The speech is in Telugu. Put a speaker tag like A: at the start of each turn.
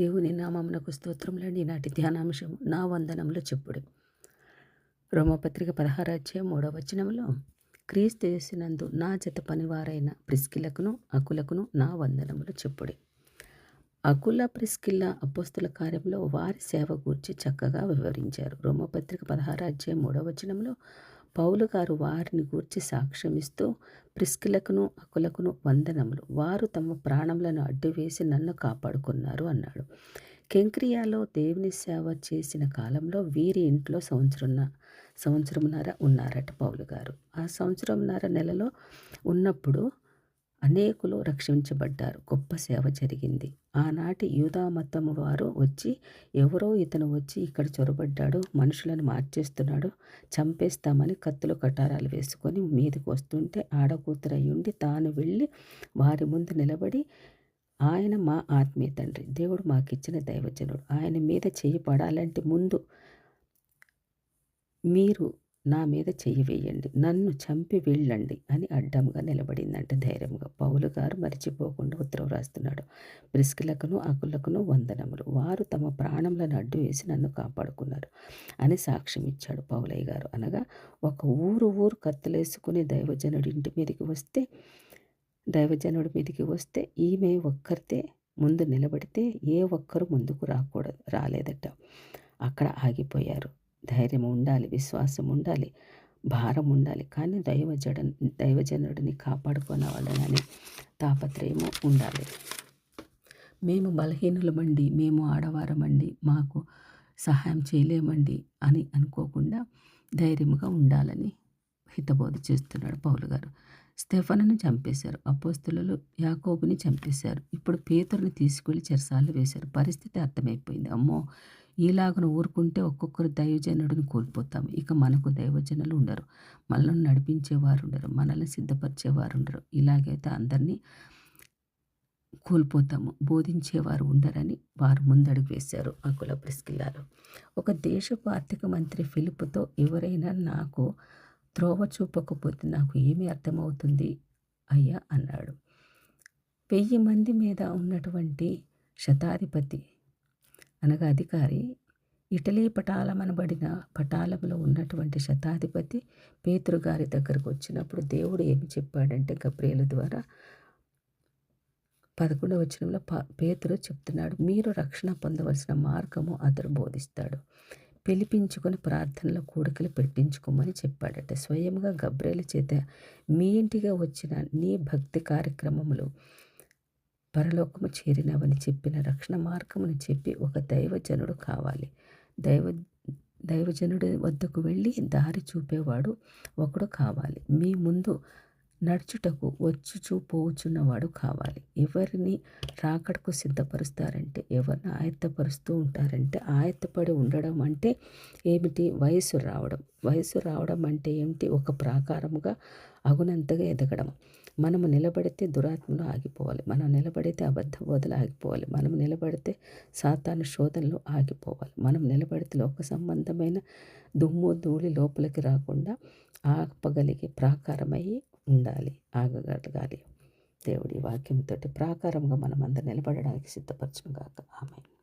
A: దేవుని నామమునకు స్తోత్రంలోని నాటి ధ్యానాంశం నా వందనంలో చెప్పుడు. రోమపత్రిక పదహారాధ్యాయం మూడవ వచనంలో క్రీస్తు చేసినందు నా జత పనివారైన ప్రిస్కిలకును అకులకును నా వందనములు చెప్పుడే. అకుల ప్రిస్కిల్ల అపోస్తుల కార్యంలో వారి సేవ గూర్చి చక్కగా వివరించారు. రోమపత్రిక పదహారాధ్యాయం మూడవ వచనంలో పౌలు గారు వారిని గూర్చి సాక్ష్యమిస్తూ ప్రిస్కిలకును అకులకును వందనములు. వారు తమ ప్రాణములను అడ్డువేసి నన్ను కాపాడుకున్నారు అన్నాడు. కెంక్రియాలో దేవుని సేవ చేసిన కాలంలో వీరి ఇంట్లో సంవత్సరం సంవత్సరంన్నర ఉన్నారట పౌలు గారు. ఆ సంవత్సరంన్నర నెలలో ఉన్నప్పుడు అనేకులు రక్షించబడ్డారు. గొప్ప సేవ జరిగింది. ఆనాటి యూదా మతం వారు వచ్చి ఎవరో ఇతను వచ్చి ఇక్కడ చొరబడ్డాడు మనుషులను మార్చేస్తున్నాడు చంపేస్తామని కత్తులు కటారాలు వేసుకొని మీదకి వస్తుంటే ఆడకూతురు అయ్యుండి తాను వెళ్ళి వారి ముందు నిలబడి ఆయన మా ఆత్మీయ తండ్రి దేవుడు మాకిచ్చిన దైవజనుడు ఆయన మీద చేయి పడాలంటే ముందు మీరు నా మీద చెయ్యి వేయండి నన్ను చంపి వెళ్ళండి అని అడ్డంగా నిలబడిందంటే ధైర్యంగా. పౌలు గారు మరిచిపోకుండా ఉత్తరం రాస్తున్నాడు. బ్రిస్కిలకును అకులకును వందనములు. వారు తమ ప్రాణములను అడ్డు వేసి నన్ను కాపాడుకున్నారు అని సాక్ష్యం ఇచ్చాడు పౌలయ్య గారు. అనగా ఒక ఊరు ఊరు కత్తులేసుకుని దైవజనుడి ఇంటి మీదకి వస్తే దైవజనుడి మీదకి వస్తే ఈమె ఒక్కరితే ముందు నిలబడితే ఏ ఒక్కరు ముందుకు రాకూడదు రాలేదట. అక్కడ ఆగిపోయారు. ధైర్యం ఉండాలి విశ్వాసం ఉండాలి భారం ఉండాలి. కానీ దైవజడ దైవజనుడిని కాపాడుకోవాలని తాపత్రయము ఉండాలి. మేము బలహీనులమండి మేము ఆడవారమండి మాకు సహాయం చేయలేమండి అని అనుకోకుండా ధైర్యంగా ఉండాలని హితబోధ చేస్తున్నాడు పౌలు గారు. స్టెఫనను చంపేశారు అపోస్తులలో యాకోబుని చంపేశారు. ఇప్పుడు పేతురుని తీసుకెళ్ళి చెరసాలు వేశారు. పరిస్థితి అర్థమైపోయింది. అమ్మో! ఈలాగను ఊరుకుంటే ఒక్కొక్కరు దైవజనుడిని కోల్పోతాం. ఇక మనకు దైవజనులు ఉండరు. మనల్ని నడిపించేవారు ఉండరు. మనల్ని సిద్ధపరిచేవారు ఉండరు ఇలాగైతే అందరినీ కోల్పోతాము. బోధించేవారు ఉండరని వారు ముందడుగు వేశారు కుల ప్రిస్కిల్లాలో. ఒక దేశపు ఆర్థిక మంత్రి ఫిలిప్తో ఎవరైనా నాకు త్రోవ చూపకపోతే నాకు ఏమి అర్థమవుతుంది? అయ్యా అన్నాడు. వెయ్యి మంది మీద ఉన్నటువంటి శతాధిపతి అనగా అధికారి ఇటలీ పటాలమనబడిన పటాలంలో ఉన్నటువంటి శతాధిపతి పేతురు గారి దగ్గరకు వచ్చినప్పుడు దేవుడు ఏమి చెప్పాడంటే గబ్రియల ద్వారా పదకొండవ వచనంలో పేతురు చెప్తున్నాడు మీరు రక్షణ పొందవలసిన మార్గము అతడు బోధిస్తాడు. పిలిపించుకొని ప్రార్థనలో కూడికలు పెట్టించుకోమని చెప్పాడట. స్వయంగా గబ్రేల చేత మీ ఇంటిగా వచ్చిన నీ భక్తి కార్యక్రమములు పరలోకము చేరినవని చెప్పిన రక్షణ మార్గమును చెప్పి ఒక దైవజనుడు కావాలి. దైవ దైవజనుడి వద్దకు వెళ్ళి దారి చూపేవాడు ఒకడు కావాలి. మీ ముందు నడుచుటకు వచ్చుచూ పోవుచున్నవాడు కావాలి. ఎవరిని రాకడకు సిద్ధపరుస్తారంటే ఎవరిని ఆయత్తపరుస్తూ ఉంటారంటే ఆయత్తపడి ఉండడం అంటే ఏమిటి? వయసు రావడం. వయసు రావడం అంటే ఏమిటి? ఒక ప్రాకారముగా అగునంతగా ఎదగడం. మనము నిలబడితే దురాత్మలు ఆగిపోవాలి. మనం నిలబడితే అబద్ధ బోధలు ఆగిపోవాలి. మనం నిలబడితే సాతాను శోధనలు ఆగిపోవాలి. మనం నిలబడితే లోక సంబంధమైన దుమ్ము ధూళి లోపలికి రాకుండా ఆపగలిగే ప్రాకారమై ఉండాలి ఆగగలగాలి. దేవుడి వాక్యంతో ప్రాకారంగా మనం అందరు నిలబడడానికి సిద్ధపరచును గాక. ఆమె